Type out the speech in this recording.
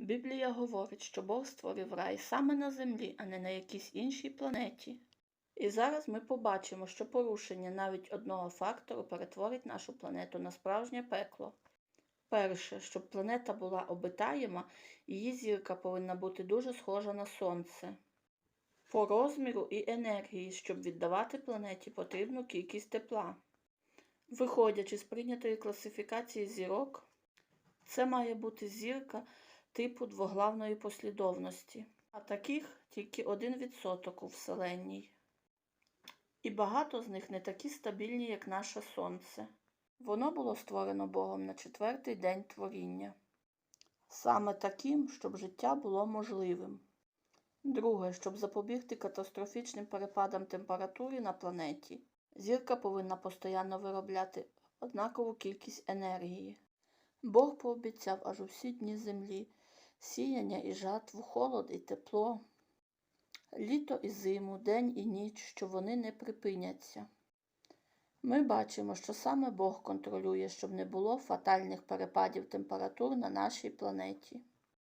Біблія говорить, що Бог створив рай саме на землі, а не на якійсь іншій планеті. І зараз ми побачимо, що порушення навіть одного фактору перетворить нашу планету на справжнє пекло. Перше, щоб планета була обитаєма, її зірка повинна бути дуже схожа на Сонце. По розміру і енергії, щоб віддавати планеті потрібну кількість тепла. Виходячи з прийнятої класифікації зірок, це має бути зірка типу двоглавної послідовності, а таких тільки 1% у Вселенній. І багато з них не такі стабільні, як наше Сонце. Воно було створено Богом на четвертий день творіння, саме таким, щоб життя було можливим. Друге, щоб запобігти катастрофічним перепадам температури на планеті, зірка повинна постійно виробляти однакову кількість енергії. Бог пообіцяв аж у всі дні землі сіяння і жатву, холод і тепло, літо і зиму, день і ніч, що вони не припиняться. Ми бачимо, що саме Бог контролює, щоб не було фатальних перепадів температур на нашій планеті.